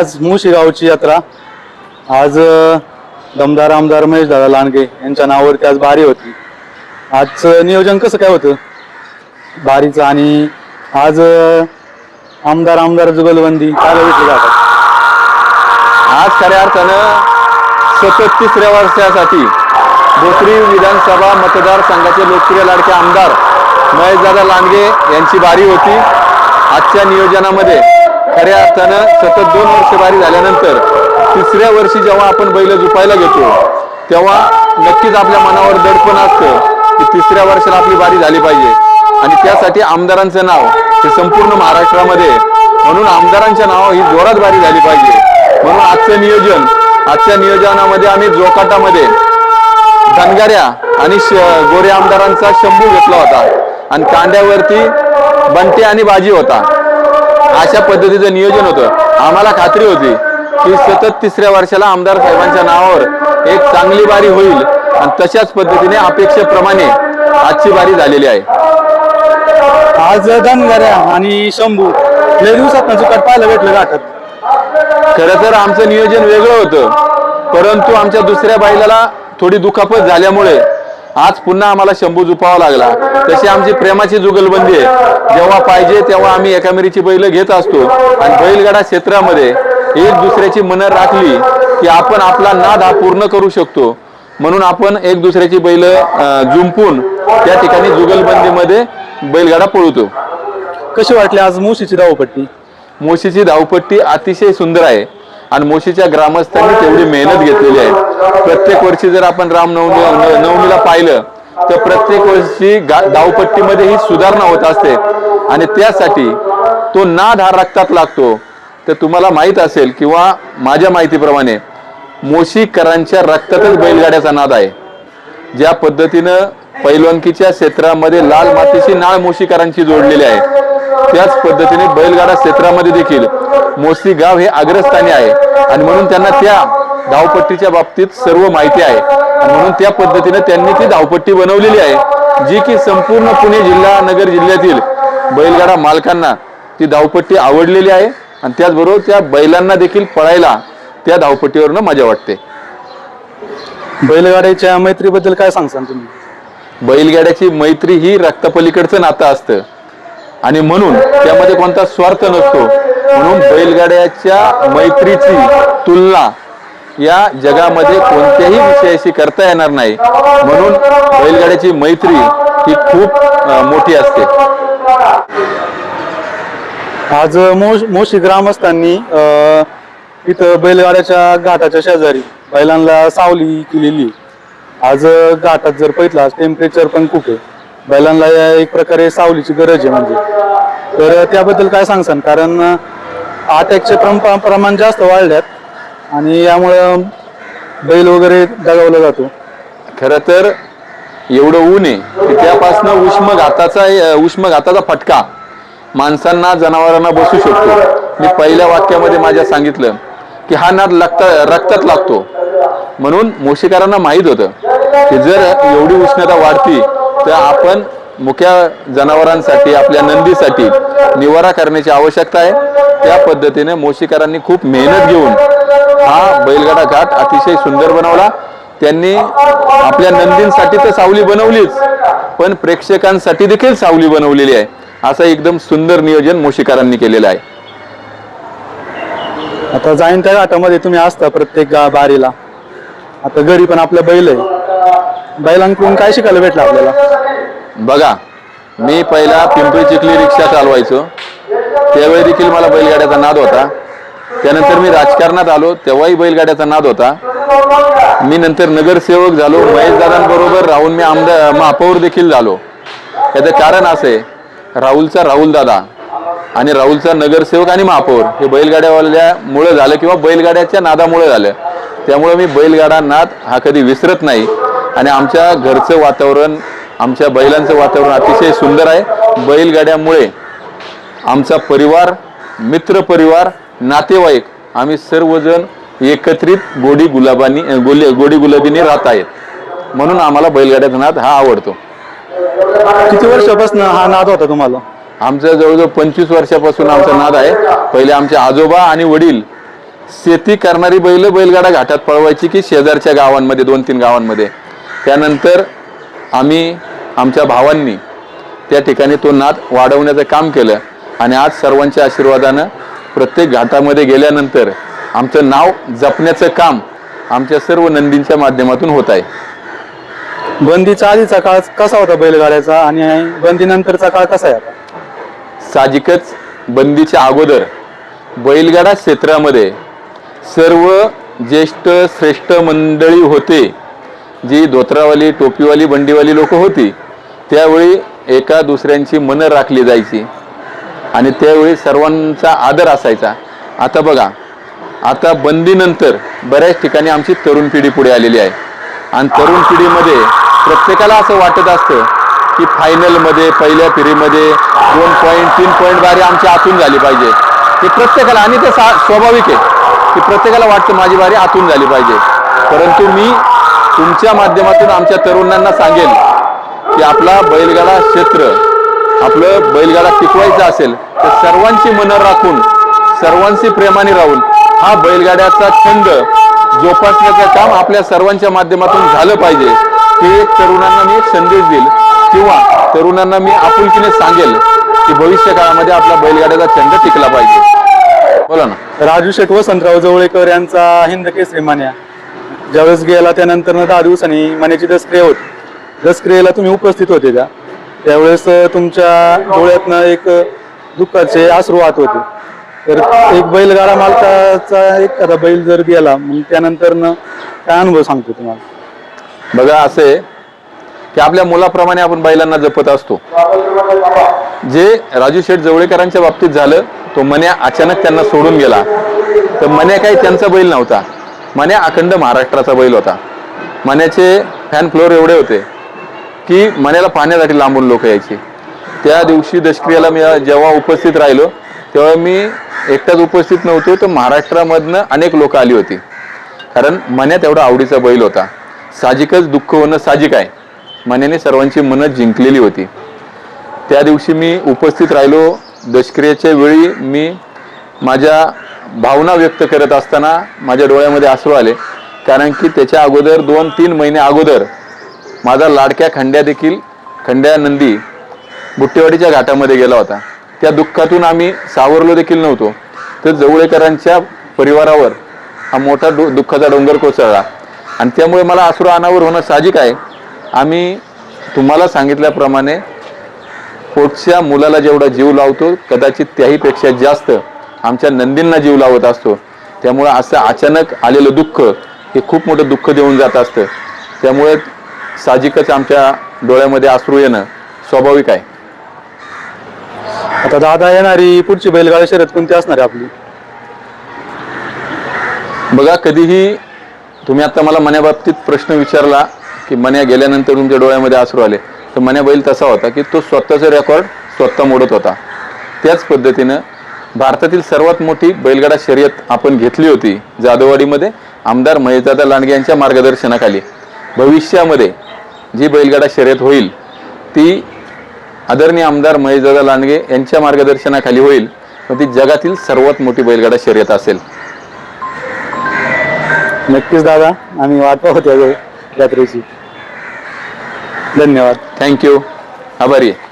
आज मुशी गावची यात्रा. आज दमदार आमदार महेश दादा लांडगे यांच्या नावावरती आज भारी होती. आजचं नियोजन कसं काय होतं? भारीचं आणि आज आमदार आमदार जुगलबंदी काय बघितलं जातात? आज खऱ्या अर्थानं सतत तिसऱ्या वर्षासाठी भोसरी विधानसभा मतदारसंघाचे लोकप्रिय लाडके आमदार महेशदादा लांडगे यांची बारी होती. आजच्या नियोजनामध्ये खऱ्या अर्थानं सतत दोन वर्ष बारी झाल्यानंतर तिसऱ्या वर्षी जेव्हा आपण बैल झुपायला घेतो तेव्हा नक्कीच आपल्या मनावर दडपण असतं की तिसऱ्या वर्षाला आपली बारी झाली पाहिजे. आणि त्यासाठी आमदारांचं नाव हे संपूर्ण महाराष्ट्रामध्ये म्हणून आमदारांच्या नाव ही जोरात बारी झाली पाहिजे. म्हणून आजचं नियोजन आजच्या नियोजनामध्ये आम्ही जोकाटामध्ये धनगाऱ्या आणि श- गोरे आमदारांचा शंभू घेतला होता. आणि कांद्यावरती बंटे आणि बाजी होता. अशा पद्धतीचं नियोजन होतं. आम्हाला खात्री होती की सतत तिसऱ्या वर्षाला आमदार साहेबांच्या नावावर एक चांगली बारी होईल. आणि तशाच पद्धतीने अपेक्षेप्रमाणे आजची बारी झालेली आहे. आज धनगऱ्या आणि शंभू लय दिवसात चुकाट पाहायला भेटलं घाटात खरं तर आमचं नियोजन वेगळं होतं. परंतु आमच्या दुसऱ्या बैलाला थोडी दुखापत झाल्यामुळे आज पुन्हा आम्हाला शंभू झुपावा लागला. तशी आमची प्रेमाची जुगलबंदी आहे. जेव्हा पाहिजे तेव्हा आम्ही एकामेरीची बैल घेत असतो. आणि बैलगाडा क्षेत्रामध्ये एक दुसऱ्याची मनं राखली की आपण आपला नाद हा पूर्ण करू शकतो. म्हणून आपण एक दुसऱ्याची बैल जुंपून त्या ठिकाणी जुगलबंदीमध्ये बैलगाडा पळवतो. कशी वाटली आज मुळशीची धावपट्टी? मोशीची धावपट्टी अतिशय सुंदर आहे. आणि मोशीच्या ग्रामस्थांनी तेवढी मेहनत घेतलेली आहे. प्रत्येक वर्षी जर आपण रामनवमी नवमीला पाहिलं तर प्रत्येक वर्षी गा- धावपट्टीमध्ये ही सुधारणा होत असते. आणि त्यासाठी तो नाद हा रक्तात लागतो. तर तुम्हाला माहीत असेल किंवा माझ्या माहितीप्रमाणे मोशीकरांच्या रक्तातच बैलगाड्याचा नाद आहे. ज्या पद्धतीनं पैलवानकीच्या क्षेत्रामध्ये लाल मातीची नाळ मोशीकरांची जोडलेली आहे. त्याच पद्धतीने बैलगाडा क्षेत्रामध्ये देखील मोसी गाव हे अग्रस्थानी आहे. आणि म्हणून त्यांना त्या धावपट्टीच्या बाबतीत सर्व माहिती आहे. आणि म्हणून त्या पद्धतीने त्यांनी ती धावपट्टी बनवलेली आहे जी की संपूर्ण पुणे जिल्हा नगर जिल्ह्यातील बैलगाडा मालकांना ती धावपट्टी आवडलेली आहे. आणि त्याचबरोबर त्या बैलांना देखील पळायला त्या धावपट्टीवरनं मजा वाटते. बैलगाड्याच्या मैत्रीबद्दल काय सांगसान तुम्ही? बैलगाड्याची मैत्री ही रक्तपलीकडचं नातं असतं. आणि म्हणून त्यामध्ये कोणता स्वार्थ नसतो. म्हणून बैलगाड्याच्या मैत्रीची तुलना या जगामध्ये कोणत्याही विषयाशी करता येणार नाही. म्हणून बैलगाड्याची मैत्री ही खूप मोठी असते. आज मोश मोशी ग्रामस्थांनी इथं बैलगाड्याच्या घाटाच्या शेजारी बैलांना सावली केलेली. आज घाटात जर पहिला टेम्परेचर पण खूप आहे. बैलांना या एक प्रकारे सावलीची गरज आहे म्हणजे. तर त्याबद्दल काय सांगसान? कारण अटॅकचे प्रमाण जास्त वाढल्यात आणि यामुळं बैल वगैरे दगावला जातो. खरं तर एवढं ऊन आहे की त्यापासनं उष्मघाताचा उष्मघाताचा फटका माणसांना जनावरांना बसू शकतो. मी पहिल्या वाक्यामध्ये माझ्या सांगितलं की हा नाद लागता रक्तात लागतो. म्हणून मोशीकरांना माहीत होतं की जर एवढी उष्णता वाढती तर आपण मुख्या जनावरांसाठी आपल्या नंदीसाठी निवारा करण्याची आवश्यकता आहे. त्या पद्धतीने मोशीकरांनी खूप मेहनत घेऊन हा बैलगाडा घाट अतिशय सुंदर बनवला. त्यांनी आपल्या नंदींसाठी तर सावली बनवलीच पण प्रेक्षकांसाठी देखील सावली बनवलेली आहे. असं एकदम सुंदर नियोजन मोशीकरांनी केलेलं आहे. आता जाईन त्या घाटामध्ये तुम्ही असता प्रत्येक गा- बारीला. आता घरी पण आपलं बैल आहे. बैलांकडून काय शिकायला भेटलं आपल्याला? बघा मी पहिला पिंपरी चिखली रिक्षा चालवायचो. त्यावेळी देखील मला बैलगाड्याचा नाद होता. त्यानंतर मी राजकारणात आलो तेव्हाही बैलगाड्याचा नाद होता. मी नंतर नगरसेवक झालो महेशदादांबरोबर राहून मी आमदार महापौर देखील झालो. याचं कारण असे राहुलचा राहुल दादा आणि राहुलचा नगरसेवक आणि महापौर हे बैलगाड्यावाल्यामुळं झालं किंवा बैलगाड्याच्या नादामुळे झालं. त्यामुळे मी बैलगाडा नाद हा कधी विसरत नाही. आणि आमच्या घरचं वातावरण आमच्या बैलांचं वातावरण अतिशय सुंदर आहे. बैलगाड्यामुळे आमचा परिवार मित्र परिवार नातेवाईक आम्ही सर्वजण एकत्रित गोडी गुलाबानी गोली गोडी गुलाबीने राहत आहेत. म्हणून आम्हाला बैलगाड्याचा नाद हा आवडतो. किती वर्षापासून हा नाद होता तुम्हाला? आमचं जवळजवळ पंचवीस वर्षापासून आमचा नाद आहे. पहिले आमचे आजोबा आणि वडील शेती करणारी बैल बैलगाडा घाटात पळवायची की शेजारच्या गावांमध्ये दोन तीन गावांमध्ये. त्यानंतर आम्ही आमच्या भावांनी त्या ठिकाणी तो नाद वाढवण्याचं काम केलं आणि आज सर्वांच्या आशीर्वादानं प्रत्येक घाटामध्ये गेल्यानंतर आमचं नाव जपण्याचं काम आमच्या सर्व नंदींच्या माध्यमातून होत आहे. बंदीचा आधीचा काळ कसा होता बैलगाड्याचा आणि बंदीनंतरचा काळ कसा आहे आता? साहजिकच बंदीच्या अगोदर बैलगाडा क्षेत्रामध्ये सर्व ज्येष्ठ श्रेष्ठ मंडळी होते. जी धोत्रावाली टोपीवाली बंडीवाली लोक होती त्यावेळी एका दुसऱ्यांची मनं राखली जायची आणि त्यावेळी सर्वांचा आदर असायचा. आता बघा आता बंदीनंतर बऱ्याच ठिकाणी आमची तरुण पिढी पुढे आलेली आहे. आणि तरुण पिढीमध्ये प्रत्येकाला असं वाटत असतं की फायनलमध्ये पहिल्या फेरीमध्ये दोन पॉईंट तीन पॉईंट बारी आमची आतून झाली पाहिजे. ते प्रत्येकाला आणि ते सा स्वाभाविक आहे की प्रत्येकाला वाटतं माझी बारी आतून झाली पाहिजे. परंतु मी तुमच्या माध्यमातून आमच्या तरुणांना सांगेल की आपला बैलगाडा क्षेत्र आपलं बैलगाडा टिकवायचा असेल तर सर्वांची मनं राखून सर्वांशी प्रेमाने राहून हा बैलगाड्याचा छंद जोपासण्याचं काम आपल्या सर्वांच्या माध्यमातून झालं पाहिजे. हे एक तरुणांना मी एक संदेश देईल किंवा तरुणांना मी आपुलकीने सांगेल की भविष्य काळामध्ये आपला बैलगाड्याचा छंद टिकला पाहिजे. बोला ना. राजू शेठ वसंतराव जवळेकर यांचा हिंद केसरी मान्या. ज्यावेळेस गेला त्यानंतर दहा दिवसांनी मान्याची दसक्रिया होती. दसक्रियेला तुम्ही उपस्थित होते त्या त्यावेळेस तुमच्या डोळ्यातनं एक दुःखाचे अश्रू वाहत होते. तर एक बैलगाडा मालकाचा एखादा बैल जर गेला मग त्यानंतर काय अनुभव सांगतो तुम्हाला? बघा असं आहे की आपल्या मुलाप्रमाणे आपण बैलांना जपत असतो. जे राजू शेठ जवळेकरांच्या बाबतीत झालं तो मन्या अचानक त्यांना सोडून गेला. तर मन्या काही त्यांचा बैल नव्हता. मन्या अखंड महाराष्ट्राचा बैल होता. मन्याचे फॅन फ्लोअर एवढे होते की मन्याला पाहण्यासाठी लांबून लोक यायचे. त्या दिवशी दशक्रियाला मी जेव्हा उपस्थित राहिलो तेव्हा मी एकटाच उपस्थित नव्हतो तर महाराष्ट्रामधनं अनेक लोक आली होती. कारण मण्यात एवढा आवडीचा बैल होता. साजिकच दुःख होणं साजिक आहे. मन्याने सर्वांची मनं जिंकलेली होती. त्या दिवशी मी उपस्थित राहिलो दशक्रियेच्या वेळी मी माझ्या भावना व्यक्त करत असताना माझ्या डोळ्यामध्ये आसरू आले. कारण की त्याच्या अगोदर दोन तीन महिने अगोदर माझा लाडक्या खंड्या देखील खंड्या नंदी बुट्टेवाडीच्या घाटामध्ये गेला होता. त्या दुःखातून आम्ही सावरलो देखील नव्हतो. तर जवळेकरांच्या परिवारावर हा मोठा डो दुःखाचा डोंगर कोसळला. आणि त्यामुळे मला आसरू अनावर होणं साहजिक आहे. आम्ही तुम्हाला सांगितल्याप्रमाणे पोटच्या मुलाला जेवढा जीव लावतो कदाचित त्याहीपेक्षा जास्त आमच्या नंदींना जीव लावत असतो. त्यामुळे असं अचानक आलेलं दुःख हे खूप मोठं दुःख देऊन जात असतं. त्यामुळे साहजिकच आमच्या डोळ्यामध्ये अश्रू येणं स्वाभाविक आहे. आता दादा येणारी पुढची बैलगाडा शर्यत कोणती असणार आहे आपली? बघा कधीही तुम्ही आता मला मन्याबाबतीत प्रश्न विचारला की मन्या गेल्यानंतर तुमच्या डोळ्यामध्ये आसरू आले. तर मन्या बैल तसा होता की तो स्वतःचं रेकॉर्ड स्वतः मोडत होता. त्याच पद्धतीनं भारतातील सर्वात मोठी बैलगाडा शर्यत आपण घेतली होती जाधववाडीमध्ये. आमदार महेशदादा लांडगे यांच्या मार्गदर्शनाखाली. भविष्यामध्ये जी बैलगाडा शर्यत होईल ती आदरणीय आमदार महेशदादा लांडगे यांच्या मार्गदर्शनाखाली होईल. व ती जगातील सर्वात मोठी बैलगाडा शर्यत असेल. नक्कीच दादा आम्ही वाट पाहतो यात्रेची धन्यवाद. थँक्यू आभारी आहे.